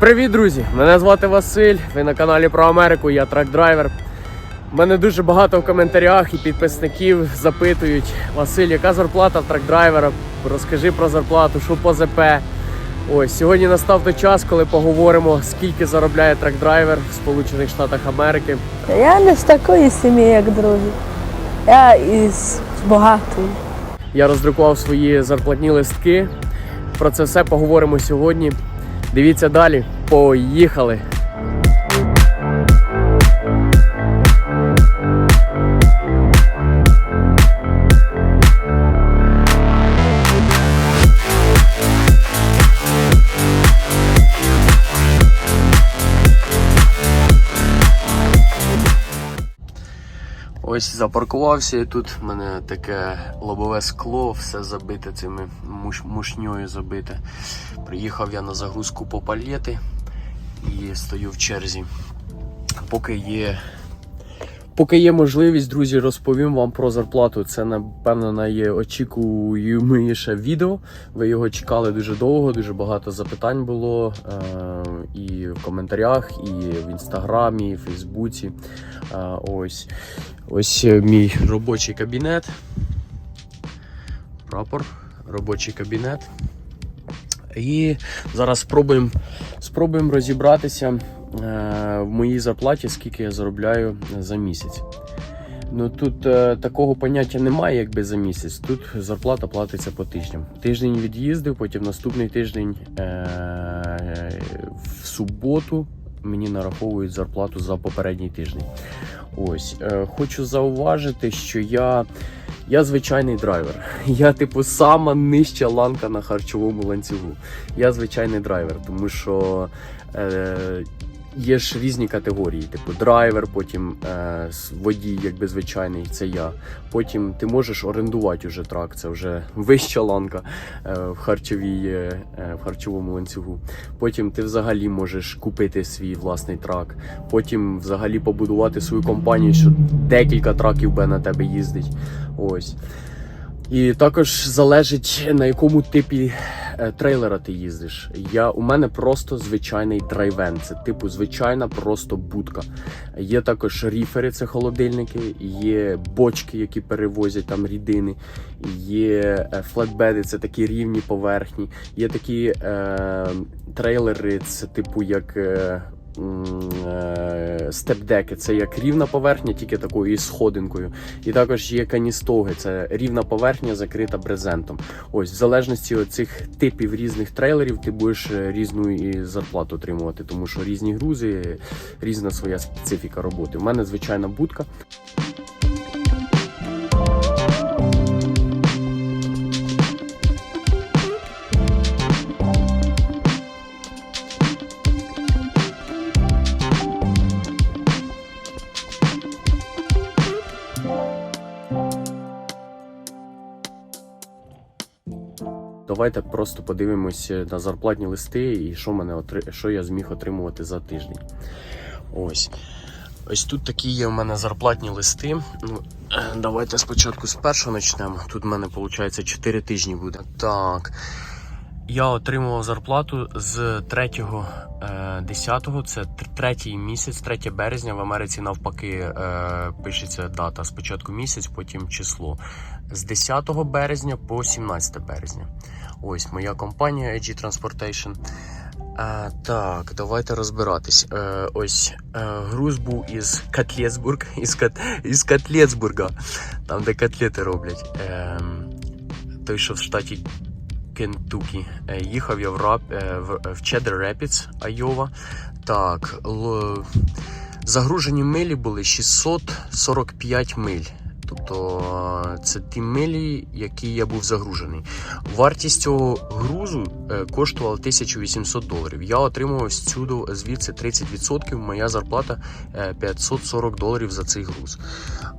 Привіт, друзі! Мене звати Василь. Ви на каналі про Америку. Я трак-драйвер. Мене дуже багато в коментарях і підписників запитують: Василь, яка зарплата в трак-драйвера? Розкажи про зарплату, що по ЗП. Ось сьогодні настав той час, коли поговоримо, скільки заробляє трак-драйвер в Сполучених Штатах Америки. Я не з такої сім'ї, як другі. Я із багатої. Я роздрукував свої зарплатні листки. Про це все поговоримо сьогодні. Дивіться далі. Поїхали! Ось запаркувався і тут в мене таке лобове скло, все забите цими муш, мушньою забите. Приїхав я на загрузку по палети і стою в черзі. Поки є, поки є можливість, друзі, розповім вам про зарплату. Це, напевно, найочікуєміше відео. Ви його чекали дуже довго, дуже багато запитань було е- і в коментарях, і в інстаграмі, і в Фейсбуці. Е, ось. Ось мій робочий кабінет. Прапор, робочий кабінет. І зараз спробуємо спробуємо розібратися е, в моїй зарплаті, скільки я заробляю за місяць. Ну тут е, такого поняття немає, якби за місяць. Тут зарплата платиться по тижням. Тиждень від'їздив, потім наступний тиждень е, в суботу мені нараховують зарплату за попередній тиждень. Ось е, хочу зауважити, що я, я звичайний драйвер. Я, типу, сама нижча ланка на харчовому ланцюгу. Я звичайний драйвер, тому що. Е, Є ж різні категорії, типу драйвер, потім е, водій, якби звичайний, це я. Потім ти можеш орендувати уже трак, це вже вища ланка е, в, харчовій, е, е, в харчовому ланцюгу. Потім ти взагалі можеш купити свій власний трак. Потім взагалі побудувати свою компанію, що декілька траків би на тебе їздить. Ось. І також залежить на якому типі трейлера ти їздиш. Я, у мене просто звичайний драйвен. Це типу звичайна просто будка. Є також ріфери, це холодильники, є бочки, які перевозять там рідини, є е, флетбеди, це такі рівні поверхні. Є такі е, трейлери, це типу як. Е, е, Степдеки це як рівна поверхня, тільки такою із сходинкою. І також є каністоги, це рівна поверхня, закрита брезентом. Ось, в залежності від цих типів різних трейлерів, ти будеш е, різну і зарплату отримувати, тому що різні грузи, різна своя специфіка роботи. У мене звичайна будка. Давайте просто подивимося на зарплатні листи і що мене отри- що я зміг отримувати за тиждень. Ось. Ось тут такі є у мене зарплатні листи. Ну, е, давайте спочатку з першого почнемо. Тут в мене виходить 4 тижні буде. Так. Я отримував зарплату з 3 е, 10, це третій місяць, 3 березня. В Америці навпаки е, пишеться дата. Спочатку місяць, потім число. З 10 березня по 17 березня. Ось моя компанія AG Transportation. А, так, давайте розбиратись. Е, ось е, груз був із Котлецбург, із, Кот, із Котлецбурга, там де котлети роблять. Е, той, що в штаті Кентукі. Е, їхав я в, Рап, е, в, Чеддер Репідс, Айова. Так, л, загружені милі були 645 миль. Тобто е, це ті милі, які я був загружений. Вартість цього грузу е, коштувала 1800 доларів. Я отримував звідси 30%. Моя зарплата е, 540 доларів за цей груз.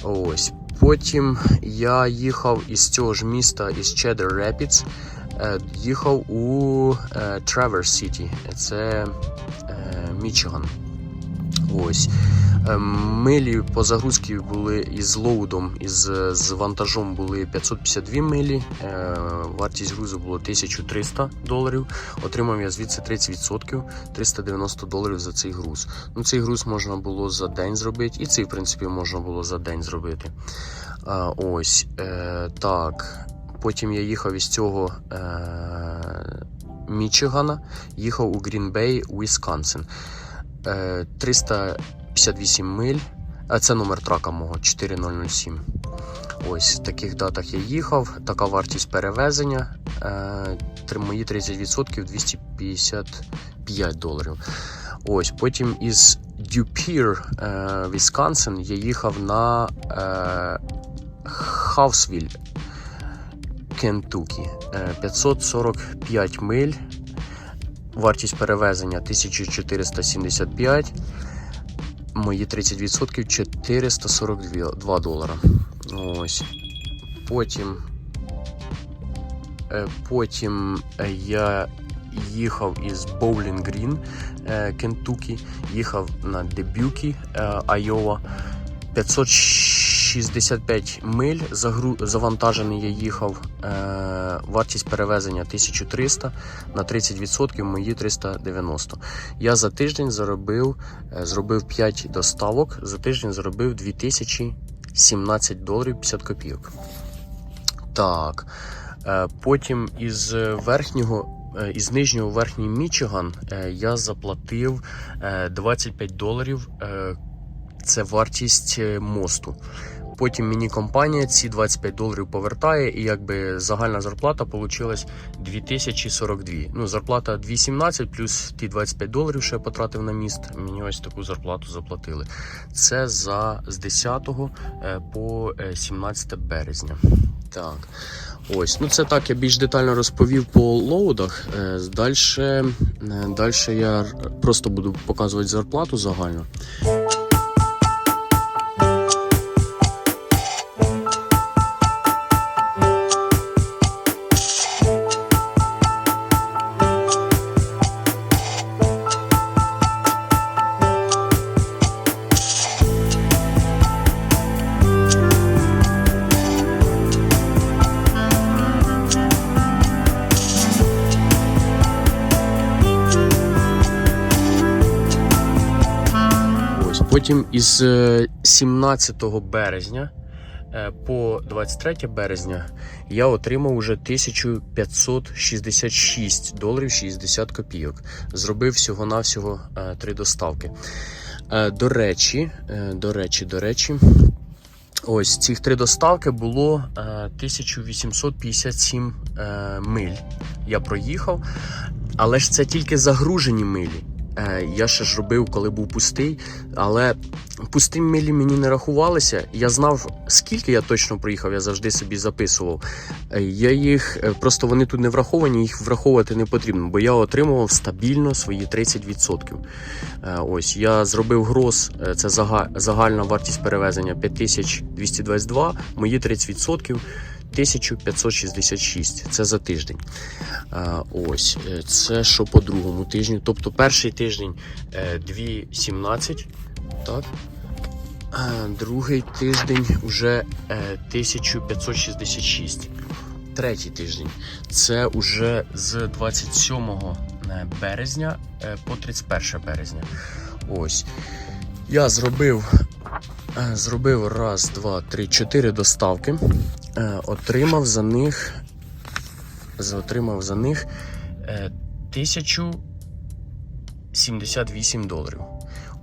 Ось. Потім я їхав із цього ж міста, із Cheddar Rapids, е, їхав у е, Traverse City. Це е, Мічиган. Ось. Е, Милі по загрузці були із лоудом, із з вантажом були 552 милі. Е, Вартість грузу було 1300 доларів. Отримав я звідси 30%, 390 доларів за цей груз. Ну, цей груз можна було за день зробити, і цей, в принципі, можна було за день зробити. А, ось е, так. Потім я їхав із цього е, Мічигана, їхав у Грінбей, Вісконсин. Е, 358 миль. А це номер трака мого 4007. Ось в таких датах я їхав. Така вартість перевезення. Е, мої 30% 255 доларів. Ось потім із Дюпір, е, Вісконсин, я їхав на е, Хаусвіль, Кентукі. Е, 545 миль. Вартість перевезення 1475. Мої 30% 442 долара. Ось. Потім. Е, потім е, я їхав із Bowling Green, Кентукі, їхав на Дебюкі Айова 500. 65 миль завантажений я їхав. Е, вартість перевезення 1300 на 30% мої 390. Я за тиждень заробив е, зробив 5 доставок, за тиждень заробив 2017 доларів 50 копійок. Так. Е, потім із верхнього. Із нижнього верхній Мічиган я заплатив 25 доларів. Це вартість мосту. Потім мені компанія ці 25 доларів повертає, і якби загальна зарплата вийшла 2042. Ну, зарплата 217 плюс ті 25 доларів, що я потратив на міст. Мені ось таку зарплату заплатили. Це за з 10 е, по е, 17 березня. Так. Ось, ну це так, я більш детально розповів по лоудах. Далі, далі я просто буду показувати зарплату загальну. Потім із е, 17 березня е, по 23 березня я отримав уже 1566 доларів 60 копійок. Зробив всього-навсього е, три доставки. Е, До речі, е, до речі, до речі. Ось цих три доставки було е, 1857 е, миль. Я проїхав, але ж це тільки загружені милі. Е, я ще ж робив, коли був пустий, але пусті милі мені не рахувалися. Я знав, скільки я точно проїхав, я завжди собі записував. Е, Я їх е, просто вони тут не враховані, їх враховувати не потрібно, бо я отримував стабільно свої 30%. Е, Ось я зробив гроз, це зага- загальна вартість перевезення 5222, мої 30%. 1566. Це за тиждень. Ось, е, це що по другому тижню. Тобто перший тиждень е, 2,17. Так. А, другий тиждень вже е, 1566. Третій тиждень. Це вже з 27 березня е, по 31 березня. Ось. Я зробив, е, зробив раз, два, три, чотири доставки. Е, Отримав за них. Отримав за них е, 1078 доларів.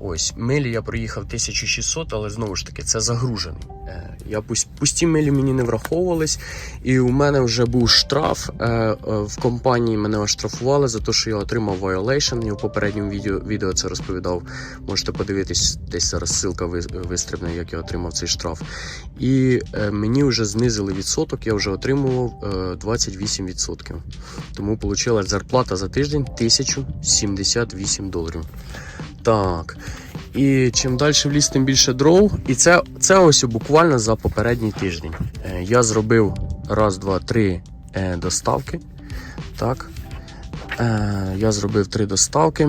Ось, милі я проїхав 1600, але знову ж таки це загружений. Е, Я пусті милі мені не враховувались, і у мене вже був штраф. е, е, В компанії мене оштрафували за те, що я отримав violation. Я в попередньому відео, відео це розповідав. Можете подивитись, десь зараз ссылка ви- вистрибне, як я отримав цей штраф. І мені вже знизили відсоток, я вже отримував е, 28%. Тому вийшла зарплата за тиждень 1078 доларів. Так. І чим далі в ліс, тим більше дров. І це, це ось буквально за попередній тиждень. Е, Я зробив раз, два, три е, доставки. Так. Е, Я зробив три доставки.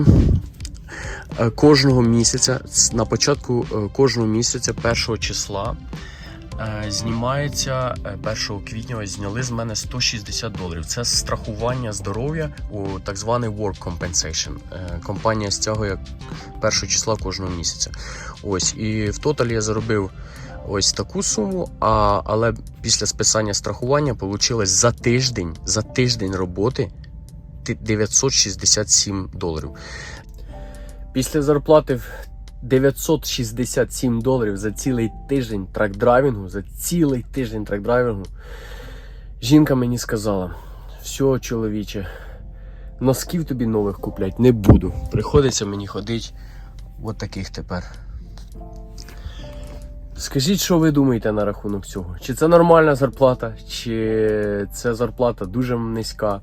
кожного місяця, на початку кожного місяця, першого числа, знімається е, 1 квітня. Ось зняли з мене 160 доларів. Це страхування здоров'я у так званий work compensation. Е, Компанія стягує 1 числа кожного місяця. Ось і в тоталі я заробив ось таку суму. А, але після списання страхування вийшло за тиждень, за тиждень роботи 967 доларів. Після зарплати в 967 доларів за цілий тиждень трак-драйвінгу, за цілий тиждень трак-драйвінгу, жінка мені сказала: все, чоловіче, носків тобі нових куплять не буду. Приходиться мені ходити от таких тепер. Скажіть, що ви думаєте на рахунок цього? Чи це нормальна зарплата, чи це зарплата дуже низька?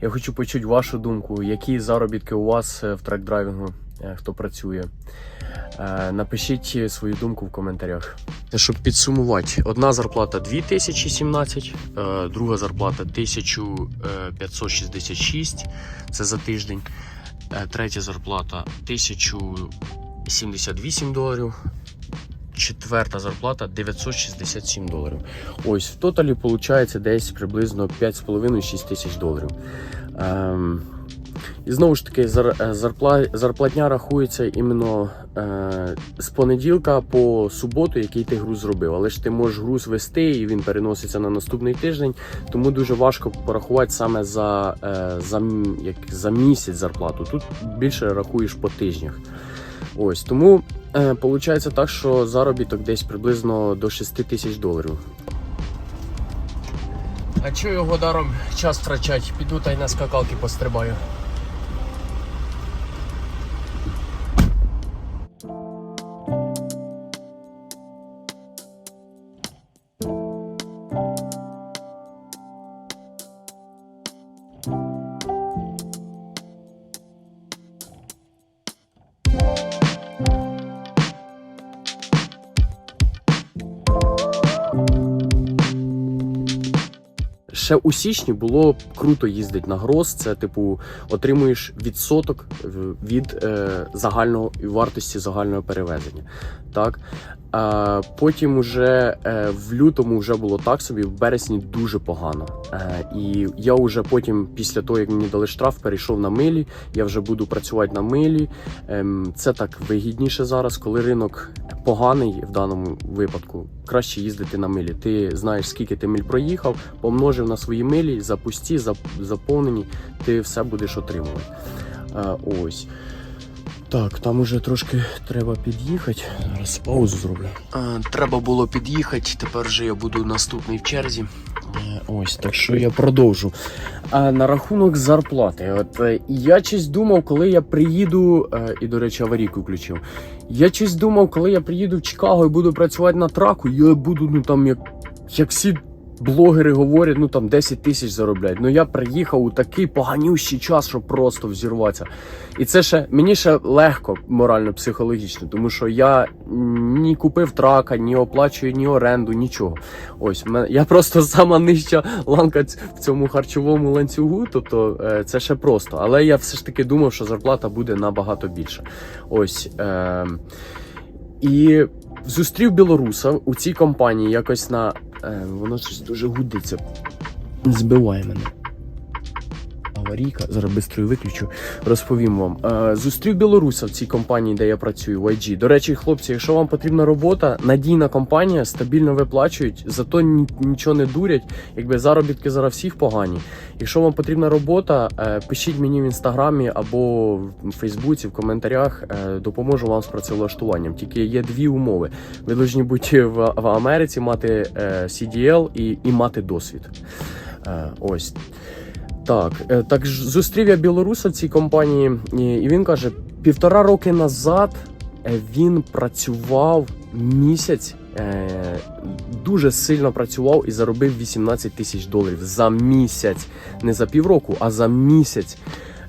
Я хочу почути вашу думку, які заробітки у вас е, в трек-драйвінгу, е, хто працює. Е, Напишіть свою думку в коментарях. Щоб підсумувати, одна зарплата 2017, е, друга зарплата 1566, це за тиждень. Е, Третя зарплата 1078 доларів. Четверта зарплата 967 доларів. Ось в тоталі виходить десь приблизно 5,5-6 тисяч доларів. Ем, і знову ж таки, е, зарпла, зарплатня рахується іменно е, з понеділка по суботу, який ти груз зробив. Але ж ти можеш груз вести і він переноситься на наступний тиждень. Тому дуже важко порахувати саме за, е, за, як, за місяць зарплату. Тут більше рахуєш по тижнях. Ось тому получається так, що заробіток десь приблизно до 6 тисяч доларів. А чого його даром час втрачать? Піду та й на скакалки пострибаю. Ще у січні було круто їздити на гроз. Це типу отримуєш відсоток від е, загального вартості загального перевезення. Так потім уже е, в лютому вже було так собі, в березні дуже погано. Е, і я вже потім, після того як мені дали штраф, перейшов на милі. Я вже буду працювати на милі. Ем, це так вигідніше зараз, коли ринок поганий в даному випадку. Краще їздити на милі. Ти знаєш, скільки ти миль проїхав, помножив на свої милі, запусті, зап- заповнені, ти все будеш отримувати. Е, ось. Так, там уже трошки треба під'їхати. Зараз паузу зроблю. Треба було під'їхати, тепер вже я буду наступний в черзі. Е, ось, так що я продовжу. А на рахунок зарплати. От е, я щось думав, коли я приїду, е, і, до речі, аварійку включив. Я щось думав, коли я приїду в Чикаго і буду працювати на траку, я буду, ну там, як, як всі блогери говорять, ну там 10 тисяч заробляють. Ну я приїхав у такий поганющий час, щоб просто взірватися. І це ще мені ще легко морально, психологічно, тому що я ні купив трака, ні оплачую ні оренду, нічого. Ось я просто сама нижча ланка в цьому харчовому ланцюгу. Тобто е, це ще просто. Але я все ж таки думав, що зарплата буде набагато більша. Ось. Е, і зустрів білоруса у цій компанії якось на. Е, воно щось дуже гудиться. Збиває мене. Аварійка, зараз бистрою виключу, розповім вам. Е, зустрів білоруса в цій компанії, де я працюю, в IG. До речі, хлопці, якщо вам потрібна робота, надійна компанія, стабільно виплачують, зато ні- нічого не дурять. Якби заробітки зараз всіх погані. Якщо вам потрібна робота, е, пишіть мені в інстаграмі або в Фейсбуці, в коментарях. е, Допоможу вам з працевлаштуванням. Тільки є дві умови. Ви повинні бути в, Америці, мати CDL і, і мати досвід. Ось. Так, е, так зустрів я білоруса в цій компанії, і він каже: півтора роки назад е, він працював місяць, е, дуже сильно працював і заробив 18 тисяч доларів за місяць. Не за півроку, а за місяць.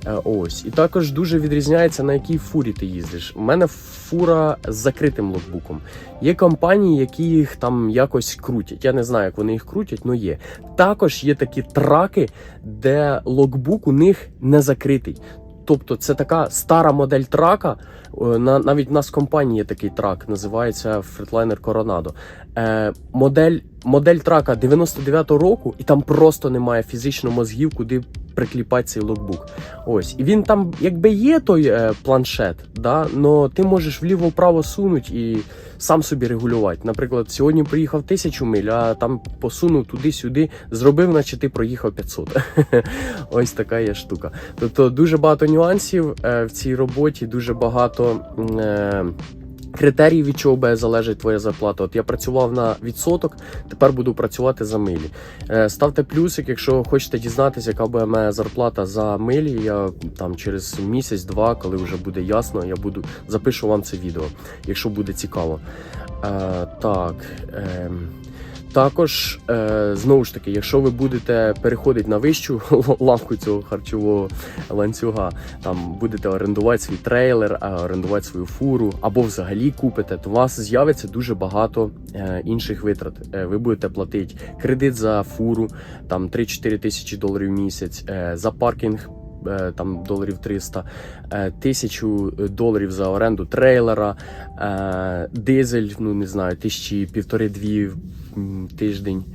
Е, Ось. І також дуже відрізняється, на якій фурі ти їздиш. У мене фура з закритим локбуком. Є компанії, які їх там якось крутять. Я не знаю, як вони їх крутять, але є. Також є такі траки, де локбук у них не закритий. тобто це така стара модель трака. Е, На, навіть в нас в компанії є такий трак, називається Freightliner Coronado. Е, модель, модель трака 99-го року, і там просто немає фізично мозгів, куди прикліпати цей локбук. Ось. І він там, якби є той е, планшет, да, но ти можеш вліво-вправо сунути і сам собі регулювати. Наприклад, сьогодні приїхав тисячу миль, а там посунув туди-сюди, зробив, наче ти проїхав 500. Ось така є штука. Тобто дуже багато нюансів е, в цій роботі, дуже багато. М, Е, Критерії, від чого залежить твоя зарплата. От я працював на відсоток, тепер буду працювати за милі. Е, Ставте плюсик, якщо хочете дізнатися, яка буде моя зарплата за милі. Я там через місяць-два, коли вже буде ясно, я буду запишу вам це відео, якщо буде цікаво. Е, так. Е, також е, знову ж таки, якщо ви будете переходити на вищу лавку цього харчового ланцюга, там будете орендувати свій трейлер, орендувати свою фуру, або взагалі купите, то у вас з'явиться дуже багато е, інших витрат. Е, ви будете платити кредит за фуру, там 3-4 тисячі доларів в місяць, за паркінг. Там доларів 300, е, тисячу доларів за оренду трейлера, дизель, ну не знаю, тисячі півтори-дві тиждень.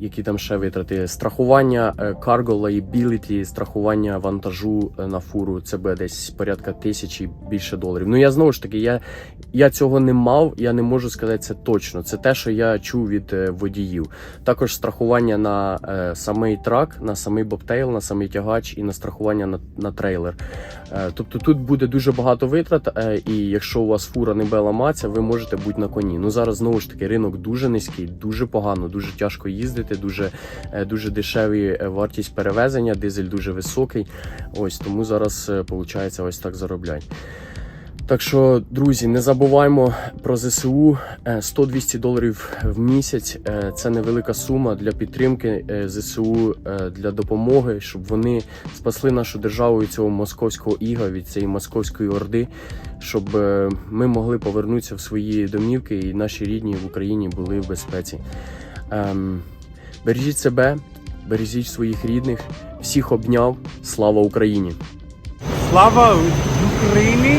Які там ще витрати? Страхування е, cargo liability, страхування вантажу е, на фуру, це буде десь порядка тисячі більше доларів. Ну я знову ж таки, я, я цього не мав, я не можу сказати це точно. Це те, що я чув від е, водіїв. Також страхування на е, самий трак, на самий бобтейл, на самий тягач і на страхування на, на трейлер. Е, тобто тут буде дуже багато витрат, е, і якщо у вас фура не буде ламатися, ви можете бути на коні. Ну зараз знову ж таки ринок дуже низький, дуже погано, дуже тяжко їздити, дуже, е, дуже дешеві е, вартість перевезення, дизель дуже високий. Ось тому зараз виходить ось так заробляти. Так що, друзі, не забуваймо про ЗСУ. Е, 100-200 доларів в місяць е, це невелика сума для підтримки е, ЗСУ е, для допомоги, щоб вони спасли нашу державу від цього московського іга, від цієї московської орди, щоб е, ми могли повернутися в свої домівки і наші рідні в Україні були в безпеці. Бережіть себе, бережіть своїх рідних, всіх обняв. Слава Україні! Слава Україні!